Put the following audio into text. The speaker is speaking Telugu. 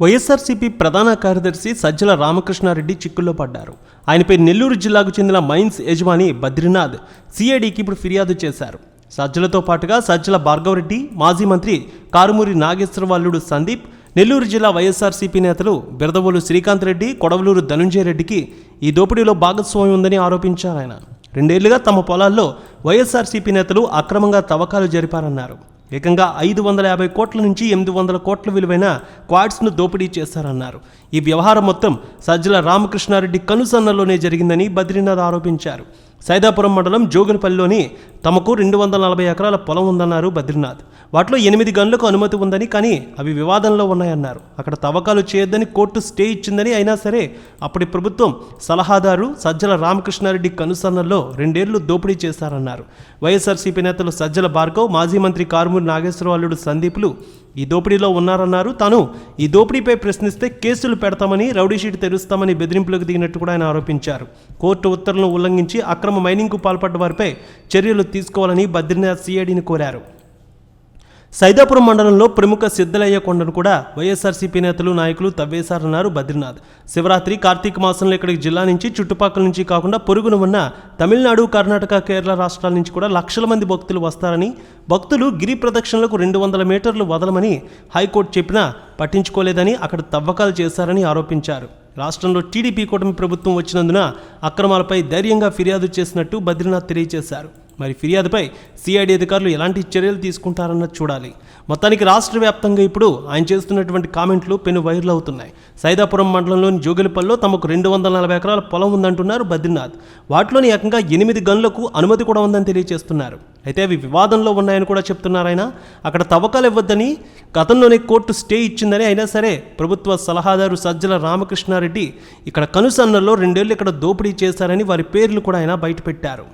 వైఎస్ఆర్సీపీ ప్రధాన కార్యదర్శి సజ్జల రామకృష్ణారెడ్డి చిక్కుల్లో పడ్డారు. ఆయనపై నెల్లూరు జిల్లాకు చెందిన మైన్స్ యజమాని బద్రీనాథ్ సిఐడికి ఇప్పుడు ఫిర్యాదు చేశారు. సజ్జలతో పాటుగా సజ్జల భార్గవరెడ్డి మాజీ మంత్రి కారుమూరి నాగేశ్వరవల్లుడు సందీప్ నెల్లూరు జిల్లా వైఎస్ఆర్సీపీ నేతలు బిరదవోలు శ్రీకాంత్ రెడ్డి కొడవలూరు ధనుంజయ రెడ్డికి ఈ దోపిడీలో భాగస్వామ్యం ఉందని ఆరోపించారు ఆయన. రెండేళ్ళుగా తమ పొలాల్లో వైఎస్ఆర్సీపీ నేతలు అక్రమంగా తవ్వకాలు జరిపారన్నారు. ఏకంగా ఐదు వందల యాభై కోట్ల నుంచి ఎనిమిది వందల కోట్ల విలువైన క్వాడ్స్ను దోపిడీ చేశారన్నారు. ఈ వ్యవహారం మొత్తం సజ్జల రామకృష్ణారెడ్డి కనుసన్నలోనే జరిగిందని బద్రీనాథ్ ఆరోపించారు. సైదాపురం మండలం జోగులపల్లిలోని తమకు రెండు వందల నలభై ఎకరాల పొలం ఉందన్నారు బద్రీనాథ్. వాటిలో ఎనిమిది గన్లకు అనుమతి ఉందని కానీ అవి వివాదంలో ఉన్నాయన్నారు. అక్కడ తవ్వకాలు చేయొద్దని కోర్టు స్టే ఇచ్చిందని అయినా సరే అప్పటి ప్రభుత్వం సలహాదారు సజ్జల రామకృష్ణారెడ్డి కనుసన్నల్లో రెండేళ్ళు దోపిడీ చేశారన్నారు. వైఎస్ఆర్సీపీ నేతలు సజ్జల భార్గవ్ మాజీ మంత్రి కారుమూరి నాగేశ్వరవాల్లుడు సందీపులు ఈ దోపిడీలో ఉన్నారన్నారు. తాను ఈ దోపిడీపై ప్రశ్నిస్తే కేసులు పెడతామని రౌడీషీట్ తెరుస్తామని బెదిరింపులకు దిగినట్టు కూడా ఆయన ఆరోపించారు. కోర్టు ఉత్తర్వులను ఉల్లంఘించి అక్రమ మైనింగ్కు పాల్పడ్డ వారిపై చర్యలు తీసుకోవాలని బద్రీనాథ్ సిఐడిని కోరారు. సైదాపురం మండలంలో ప్రముఖ సిద్ధలయ్య కొండను కూడా వైఎస్ఆర్సీపీ నేతలు నాయకులు తవ్వేశారన్నారు బద్రీనాథ్. శివరాత్రి కార్తీక మాసంలో ఇక్కడికి జిల్లా నుంచి చుట్టుపక్కల నుంచి కాకుండా పొరుగున ఉన్న తమిళనాడు కర్ణాటక కేరళ రాష్ట్రాల నుంచి కూడా లక్షల మంది భక్తులు వస్తారని భక్తులు గిరి ప్రదక్షిణలకు రెండు వందల మీటర్లు వదలమని హైకోర్టు చెప్పినా పట్టించుకోలేదని అక్కడ తవ్వకాలు చేశారని ఆరోపించారు. రాష్ట్రంలో టీడీపీ కూటమి ప్రభుత్వం వచ్చినందున అక్రమాలపై ధైర్యంగా ఫిర్యాదు చేసినట్టు బద్రీనాథ్ తెలియజేశారు. మరి ఫిర్యాదుపై సిఐడి అధికారులు ఎలాంటి చర్యలు తీసుకుంటారన్నది చూడాలి. మొత్తానికి రాష్ట్ర వ్యాప్తంగా ఇప్పుడు ఆయన చేస్తున్నటువంటి కామెంట్లు పెను వైర్లు అవుతున్నాయి. సైదాపురం మండలంలోని జోగిలిపల్లిలో తమకు రెండు వందల నలభై ఎకరాల పొలం ఉందంటున్నారు బద్రీనాథ్. వాటిలోని ఏకంగా ఎనిమిది గన్లకు అనుమతి కూడా ఉందని తెలియజేస్తున్నారు. అయితే అవి వివాదంలో ఉన్నాయని కూడా చెప్తున్నారు ఆయన. అక్కడ తవ్వకాలు ఇవ్వద్దని గతంలోనే కోర్టు స్టే ఇచ్చిందని అయినా సరే ప్రభుత్వ సలహాదారు సజ్జల రామకృష్ణారెడ్డి ఇక్కడ కనుసన్నల్లో రెండేళ్ళు ఇక్కడ దోపిడీ చేశారని వారి పేర్లు కూడా ఆయన బయటపెట్టారు.